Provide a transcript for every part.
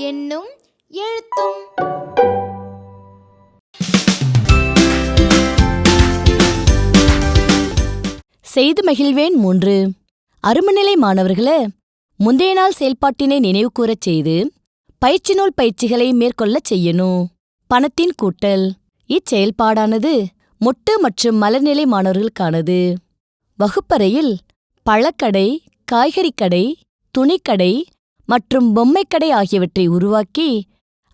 என்னும் எழுத்தும். செய்து மகிழ்வேன் மூன்று. அருமநிலை மாணவர்களே முந்தைய நாள் செயல்பாட்டினை நினைவுகூரச் செய்து பயிற்சி நூல் பயிற்சிகளை மேற்கொள்ளச் செய்யணும். பணத்தின் கூட்டல். இச்செயல்பாடானது மொட்டு மற்றும் மலர்நிலை மாணவர்களுக்கானது. வகுப்பறையில் பழக்கடை காய்கறிக் கடை துணிக்கடை மற்றும் பொம்மைக்கடை ஆகியவற்றை உருவாக்கி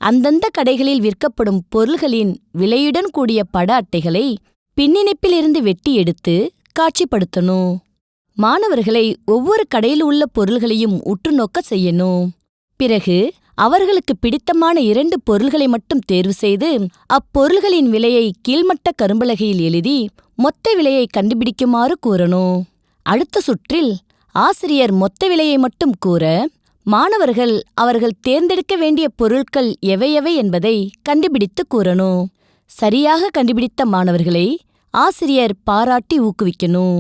அந்தந்த கடைகளில் விற்கப்படும் பொருள்களின் விலையுடன் கூடிய பட அட்டைகளை பின்னிணைப்பிலிருந்து வெட்டி எடுத்து காட்சிப்படுத்தணும். மாணவர்களை ஒவ்வொரு கடையில் உள்ள பொருள்களையும் உற்று நோக்க செய்யணும். பிறகு அவர்களுக்கு பிடித்தமான இரண்டு பொருள்களை மட்டும் தேர்வு செய்து அப்பொருள்களின் விலையை கீழ்மட்ட கரும்பலகையில் எழுதி மொத்த விலையை கண்டுபிடிக்குமாறு கூறணும். அடுத்த சுற்றில் ஆசிரியர் மொத்த விலையை மட்டும் கூற மாணவர்கள் அவர்கள் தேர்ந்தெடுக்க வேண்டிய பொருட்கள் எவையவை என்பதை கண்டுபிடித்து கூறணும். சரியாக கண்டுபிடித்த மாணவர்களை ஆசிரியர் பாராட்டி ஊக்குவிக்கணும்.